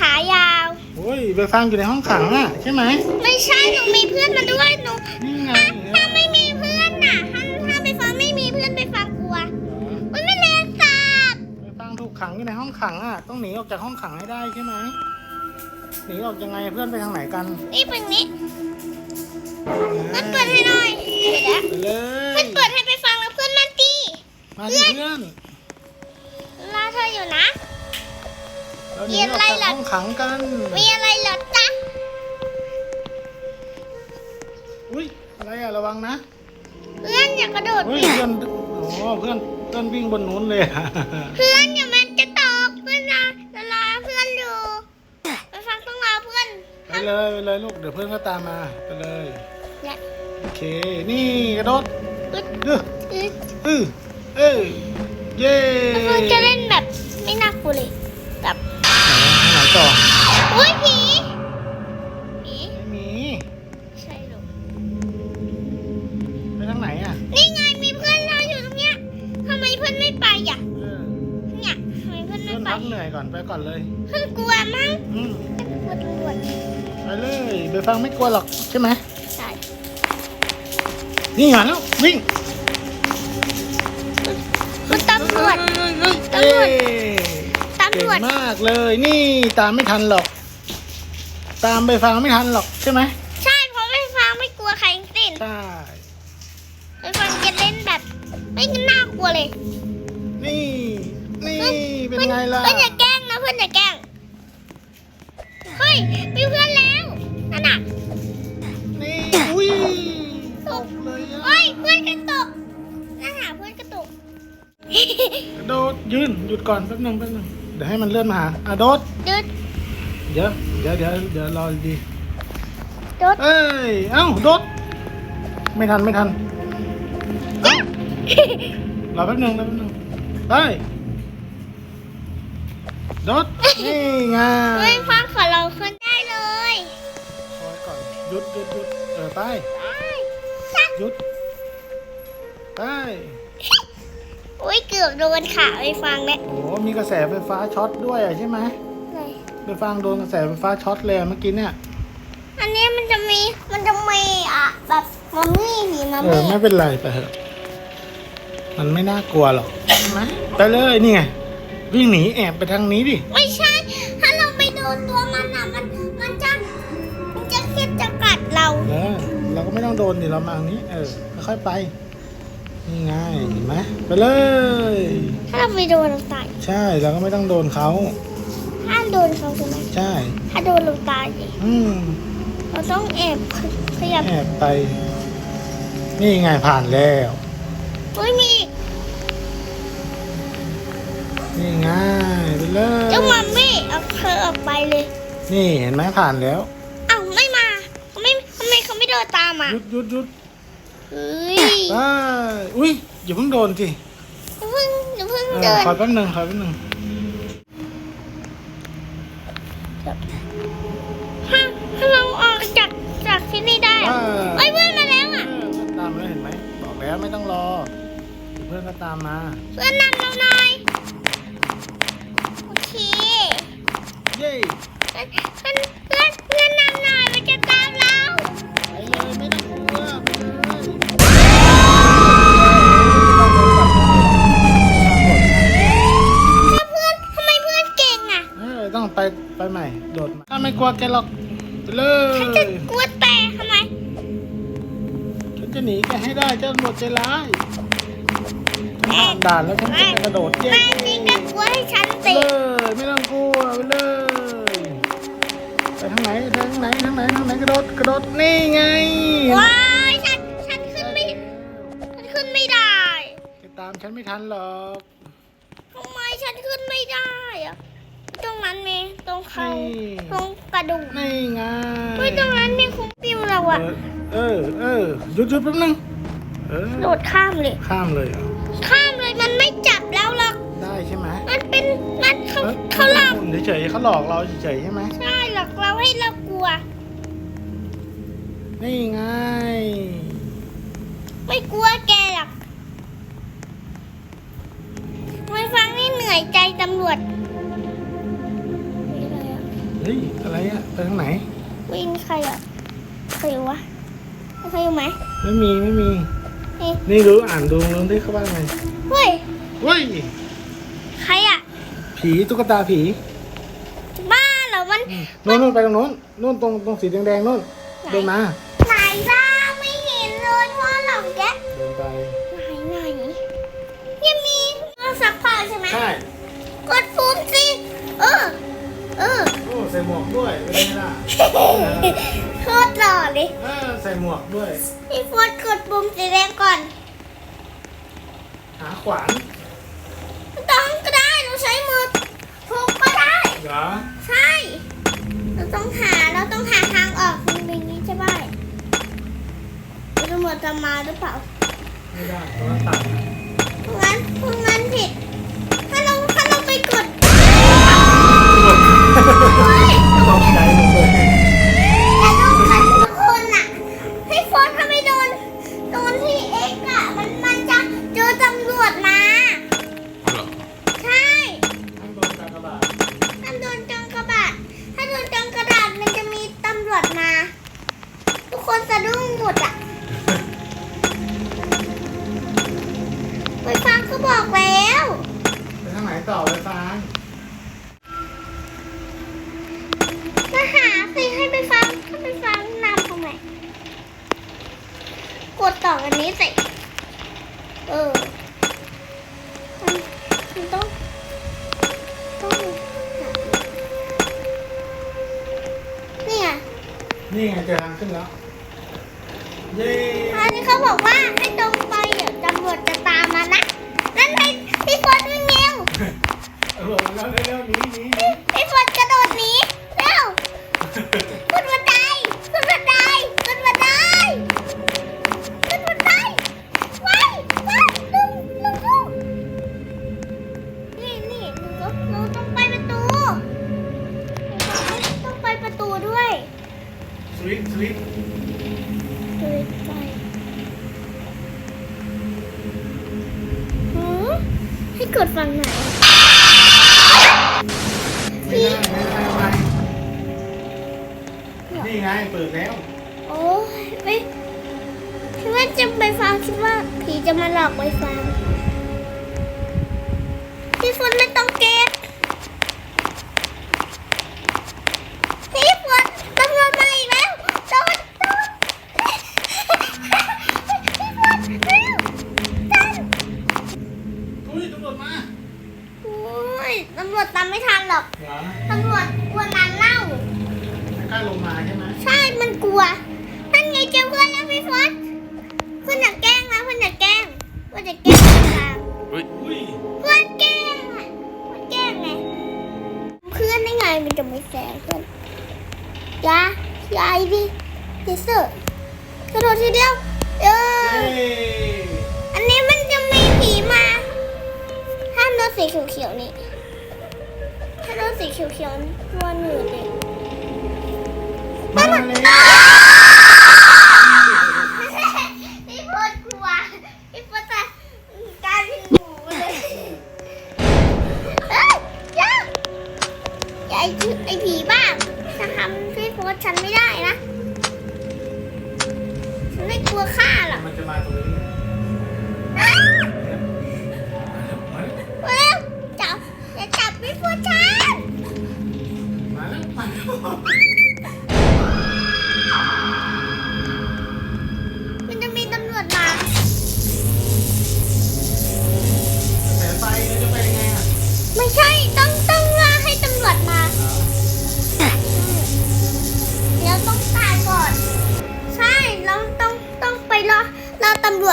ขายาว โอ้ยไปฟังอยู่ในห้องขังอะใช่ไหมไม่ใช่หนูมีเพื่อนมาด้วยหนูนี่ไงถ้าถ้าไม่มีเพื่อนน่ะถ้าถ้าไปฟังไม่มีเพื่อนไปฟังกลัวมันไม่เลนสาบไปฟังถูกขังอยู่ในห้องขังอะต้องหนีออกจากห้องขังให้ได้ใช่ไหมหนีออกยังไงเพื่อนไปทางไหนกันนี่เป็นนี้มันเปิดให้หน่อยเดี๋ยวนะไปเลยมันเปิดให้ไปฟังแล้วเพื่อนมันตี มาดิเพื่อน รอเธออยู่นะ เราหนีออกจากห้องขังกัน มีอะไรเหรอจ๊ะ อุ้ยอะไรอะระวังนะเพื่อนอย่ากระโดดเฮ้ยเนี่ยเพื่อนอ๋อเพื่อนเพื่อนวิ่งบนนู้นเลยอะเพื่อนอย่ามันจะตกเพื่อนนะจะรอเพื่อนอยู่ไปฟังต้องรอเพื่อนไปเลยไปเลยลูกเดี๋ยวเพื่อนก็ตามมาไปเลยและโอเคนี่กระโดดอึดเด้ออึดเออเออเย้แล้วเพื่อนจะเล่นแบบไม่น่ากลัวเลยแบบไหน ต่ออุ้ยผีผีไม่มีใช่หรอไปทางไหนอะนี่ไงมีเพื่อนเราอยู่ตรงเนี้ยทำไมเพื่อนไม่ไปอะเออเนี่ยทำไมเพื่อนเพื่ไม่อนไปพักเหนื่อยก่อนไปก่อนเลยเพื่อนกลัวมั้งอืมกลัวตำรวจไปเลยไปฟังไม่กลัวหรอกใช่ไหมใช่นี่มาแล้ววิ่งคุณตำรวจ เฮ้ยตำรวจเย้ตำรวจเก่งมากเลย นี่ตามไม่ทันหรอก ตามไปฟังไม่ทันหรอกใช่ไหมใช่เพราะไม่ฟังไม่กลัวใครทั้งสิ้นใช่ไม่ฟังจะเล่นแบบ ไม่น่ากลัวเลย นี่ นี่เป็นไงล่ะเพื่อนอย่าแกล้งนะเพื่อนอย่าแกล้งเฮ้ยมีเพื่อนแล้วนั่นน่ะนี่อุ้ยตกเลยอะเฮ้ยเพื่อนกระตุกนั่นน่ะเพื่อนกระตุกกระโดดยืนหยุดก่อนแป๊บหนึงแป๊บหนึง เดี๋ยวให้มันเลื่อนมาหาอะโดดดึดเดี๋ยวเดี๋ยวเดี๋ยวเดี๋ยวรอดีดึดเอ้ยเอ้าโดดไม่ทันไม่ทันรอแป๊บหนึงรอแป๊บหนึงไปโดดนี่ไงเฮ้ยฟังขอเราขึ้นได้เลยคอยก่อนหยุดหยุดหยุดเออไปได้ชักหยุดไป อุ้ยเกือบโดนขาไปฟังแล้วโอ้มีกระแสไฟฟ้าช็อตด้วยอะใช่ไหมไปฟังโดนกระแสไฟฟ้าช็อตเลยอะเมื่อกี้เนี่ย อันนี้มันจะมีมันจะมีอะแบบมัมมี่ผีมัมเออมี่ไม่เป็นไรไปเถอะมันไม่น่ากลัวหรอกใช่ไหมไปเลยนี่ไงวิ่งหนีแอบไปทางนี้ดิไม่ใช่ ถ้าเราไปโดนตัวมันอะมันมันจะมันจะคิดจะกัดเรา เออเราก็ไม่ต้องโดนดิเรามาทางนี้ เออค่อยๆไป นี่ไงเห็นไหมไปเลย ถ้าเราไปโดนเราตายใช่เราก็ไม่ต้องโดนเขาห้ามโดนเขาใช่ไหมใช่ ถ้าโดนเราตายดิอืมเราต้องแอบขยับแอบไป นี่ไงผ่านแล้วอุ้ยมีอีกนี่ไงไปเลยเจ้ามัมมี่เอาเธอออกไปเลย นี่เห็นไหมผ่านแล้วเอ้าไม่มาเขาไม่ทำไมเขาไม่เดินตามอะหยุดหยุดหยุด เฮ้ยไปอุ้ยอย่าเพิ่งโดนสิอย่าเพิ่งอย่าเพิ่งเออเดินขอแป๊บหนึ่งขอแป๊บหนึ่งถ้าถ้าเราออกจากจากที่นี่ได้เออะอเอ้ยเพื่อนมาแล้วอะเพื่อนตามมาแล้วเห็นไหมบอกแล้วไม่ต้องรอเดี๋ยวเพื่อนก็ตามมาเพื่อนนำเราหน่อยโอเคเย้ เกลัวแกหรอกไปเลยฉันจะกลัวแต่ทำไมฉันจะหนีแกให้ได้เจ้าตำรวจใจร้ายฉันผ่านด่านแล้วฉันจะกระโดดเย้แม่นี่ก็กลัวให้ฉันไปติเลยไม่ต้องกลัวไปเลยไปทางไหนทางไหนทางไหนทางไหนกระโดดกระโดดนี่ไงว้ายฉันฉันขึ้นไม่ฉันขึ้นไม่ได้แกตามฉันไม่ทันหรอกทำไมฉันขึ้นไม่ได้อะ ตรงนั้นมีตรงเขานี่ ตรงกระดูกนี่ไงเฮ้ยตรงนั้นมีคุ้มปิวเราอะเออเออเออหยุดหยุดแป๊บนึงเออโดดข้ามเลย ข้ามเลยเหรอข้ามเลยมันไม่จับเราหรอก ได้ใช่ไหมมันเป็นมันเขาอ้ยเขาหลอกหุ่นเฉยๆเขาหลอกเราเฉยๆใช่ไหมใช่หลอกเราให้เรากลัว นี่ไงไม่กลัวแกหรอกไม่ฟังนี่เหนื่อยใจตำรวจนี่อะไรอะ ฮ้ย อะไรอะไปทางไหน วิ่งใครอะใครอยู่วะใครอยู่ไหมไม่มีไม่มี เฮ้ยนี่รู้อ่านดูรู้ที่เขาว่าไงเฮ้ยเฮ้ย ใครอะผีตุ๊กตาผีบ้าเหรอมันนู่นนู่นไปตรงโน้นนู่นตรงตรงสีแดงๆนู่นไหนเดินมาไหนบ้า ส่หมวกด้วยเป็นไงล่ะโคตรหล่อเลยเออใส่หมวกด้วย พี่โฟดกดปุ่มสีแดงก่อน หาขวานไม่ต้องก็ได้เราใช้มือทุบก็ได้ เหรอใช่ เราต้องหาเราต้องหาทางออกมันเป็นอย่างนี้ใช่ไหมตำรวจจะมาหรือเปล่าไม่ได้ตรงนั้นตัดนะพวกนั้นพวกนั้นผิดถ้าเราถ้าเราไปกดเฮ้ อกันนี้สิเออมันมันต้องต้องหาเนี่ยนี่ไงเจอทางขึ้นแล้ว เย้อันนี้เขาบอกว่าให้ตรงไปเดี๋ยวตำรวจจะตามมานะนั่นไงพี่ฝนวิ่งเร็วตำรวจมาแล้วเร็วๆหนีหนีหนีพี่ฝนกระ เปิดแล้ว โอ้ยไม่คิดว่าจะไปฟังคิดว่าผีจะมาหลอกไปฟังพี่ฝนไม่ต้องเก็บพี่ฝนตำรวจมาอีกแล้วโดนโดนพี่ฝนเร็วดันอุ้ยตำรวจมาโอ้ยตำรวจตามไม่ทันหรอก เหรอ ตำรวจ อุ้ยเพื่อนแกล้งอะเพื่อนแกล้งไงเพื่อนได้ไงมันจะไม่แฟร์เพื่อนอยาอยาไอพี่ดิเซอร์กระโดดทีเดียวเออเย้อันนี้มันจะมีผีมาห้ามโดนสีเขียวๆนี่ถ้าโดนสีเขียวๆตัวหนืดเลยมาแล้ว ฉันไม่กลัวฆ่าหรอกมันจะมาตรงนี้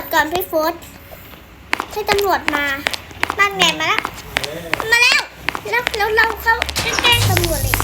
จก่อนพี่โฟสให้ตำรวจมานั่นไงมาแล้ว มาแล้ว แล้วแล้วเราเขาแกล้งตำรวจเลย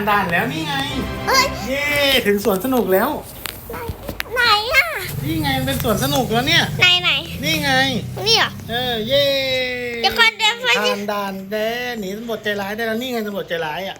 านด่านแล้วนี่ไง เอ้ยเย้ถึงสวนสนุกแล้ว ไหนอะ นี่ไงเป็นสวนสนุกแล้วเนี่ย ไหนไหนนี่ไง นี่เหรอเออเย้เดี๋ยวก่อนเดี๋ยวก่อนผ่านด่านแดนหนีตำรวจใจร้ายได้แล้วนี่ไงตำรวจใจร้ายอะ